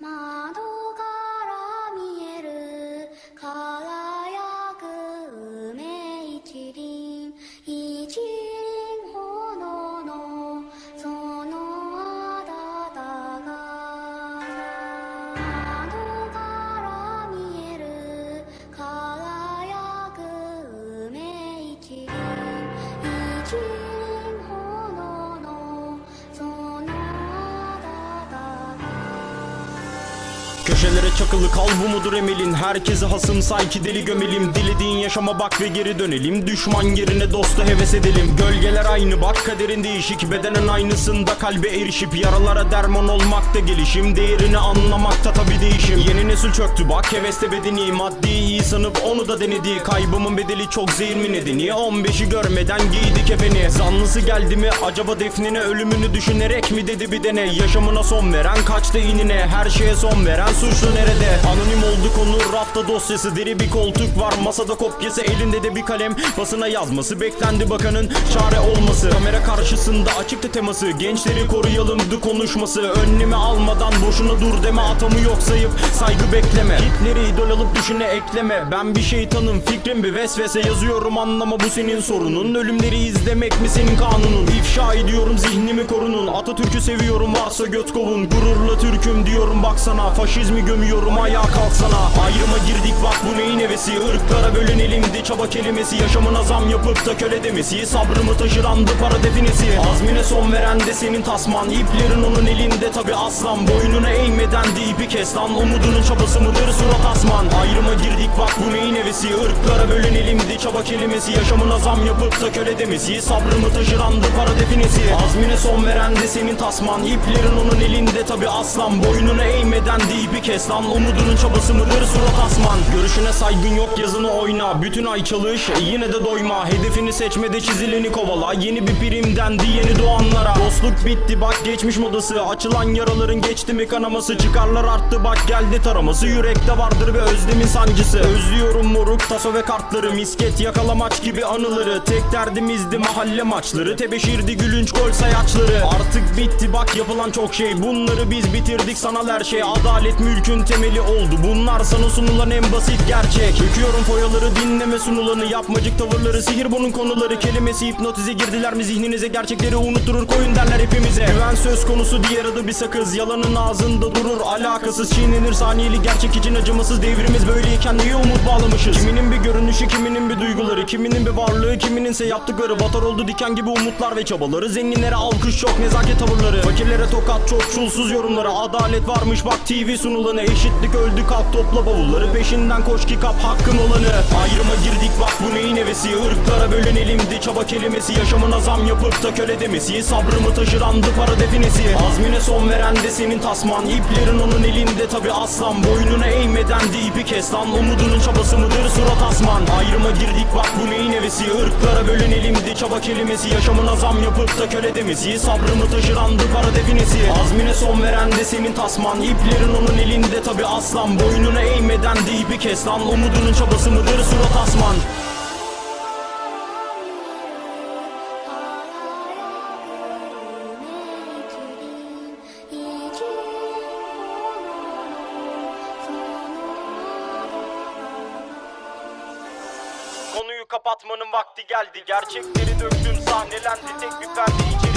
Madho Köşelere çakılı kal bu mudur emelin? Herkese hasım sanki deli gömelim. Dilediğin yaşama bak ve geri dönelim. Düşman yerine dosta heves edelim. Gölgeler aynı bak kaderin değişik. Bedenen aynısında kalbe erişip Yaralara derman olmakta gelişim. Değerini anlamakta tabi değişim. Yeni nesil çöktü bak heveste bedeni. Maddi iyi sanıp onu da denedi. Kaybımın bedeli çok zehir mi nedeni 15'i görmeden giydi kefeni. Zanlısı geldi mi acaba defnine Ölümünü düşünerek mi dedi bir dene. Yaşamına son veren kaçtı inine? Her şeye son veren suçlu nerede? Anonim oldu konu rafta dosyası. Deri bir koltuk var masada kopyası. Elinde de bir kalem basına yazması. Beklendi bakanın çare olması. Kamera karşısında açıktı teması. Gençleri koruyalımdı konuşması. Önlemi almadan boşuna dur deme. Atamı yok sayıp saygı bekleme. Hitleri idol alıp düşüne ekleme. Ben bir şeytanım fikrim bir vesvese. Yazıyorum anlama bu senin sorunun. Ölümleri izlemek mi senin kanunun? İfşa ediyorum zihnimi korunun. Atatürk'ü seviyorum varsa göt kovun. Gururla Türk'üm diyorum baksana Faşizmi gömüyorum? Ayağa kalksana. Ayrıma girdik bak bu neyin hevesi? Irklara bölünelimdi çaba kelimesi. Yaşamına zam yapıp da köle demesi. Sabrımı taşırandı para definesi. Azmine son veren de senin tasman. İplerin onun elinde tabi aslan. Boynuna eğmeden de ipi kes lan. Umudunun çabası mıdır? Surat asman. Ayrıma girdik bak bu neyin hevesi? Irklara bölünelimdi çaba kelimesi. Yaşamına zam yapıp da köle demesi. Sabrımı taşırandı para definesi. Azmine son veren de senin tasman. İplerin onun elinde tabi aslan. Boynuna eğmeden de ipi kes lan Umudunun çabası mıdır surat asman. Görüşüne saygın yok yazını oyna. Bütün ay çalış e, yine de doyma. Hedefini seçmede çizileni kovala. Yeni bir primdendi yeni doğanlara. Dostluk bitti bak geçmiş modası. Açılan yaraların geçti mi kanaması. Çıkarlar arttı bak geldi taraması. Yürekte vardır ve özlemin sancısı. Özlüyorum moruk taso ve kartları. Misket yakalamaç gibi anıları. Tek derdimizdi mahalle maçları. Tebeşirdi gülünç gol Artık bitti. Bak yapılan çok şey. Bunları biz bitirdik. Sanal her şey. Adalet mülkün temeli oldu. Bunlar sana sunulan en basit gerçek. Çekiyorum foyaları dinleme sunulanı. Yapmacık tavırları sihir bunun konuları. Kelimesi hipnotize girdiler mi zihninize? Gerçekleri unutturur koyun derler hepimize. Güven söz konusu diğer adı bir sakız. Yalanın ağzında durur alakasız. Çiğnenir saniyeli gerçek için acımasız Devrimiz. Böyleyken niye umut bağlamışız? Kiminin bir görünüşü kiminin bir duyguları Kiminin bir varlığı kimininse yaptıkları Batar oldu diken gibi umutlar ve çabaları. Zenginlere alkış çok nezaket tavırları Fakirlere tokat çok çulsuz yorumları Adalet varmış bak TV sunulanı. Eşitlik öldü kalk topla bavulları. Peşinden koş ki kap hakkın olanı. Ayrıma girdik bak bu neyin hevesi? Irklara bölünelimdi çaba kelimesi. Yaşamına zam yapıp da köle demesi. Sabrımı taşırandı para definesi. Azmine son veren de senin tasman. İplerin onun elinde tabi aslan. Boynuna eğmeden de ipi kes lan. Umudunun çabası mıdır? Surat asman. Ayrıma girdik bak bu neyin hevesi? Irklara bölünelimdi çaba kelimesi. Yaşamına zam yapıp da köle demesi. Sabrımı taşırandı para definesi Azmine son veren de senin tasman. İplerin onun elinde tabi aslan. Boynuna eğmeden de ipi kes lan. Umudunun çabası mıdır? Surat asman. Konuyu kapatmanın vakti geldi. Gerçekleri döktüm sahnelendi. Tek bir perde beklenendi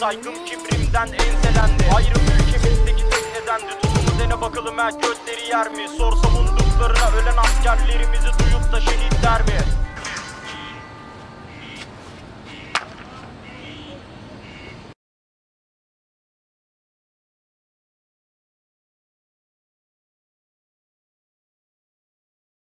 Saygım kibrimden enselendi Ayrım ülkemizdeki tek nedendi. Tutumu dene bakalım her götleri yer mi? Sor savunduklarına ölen askerlerimizi duyup da şehit der mi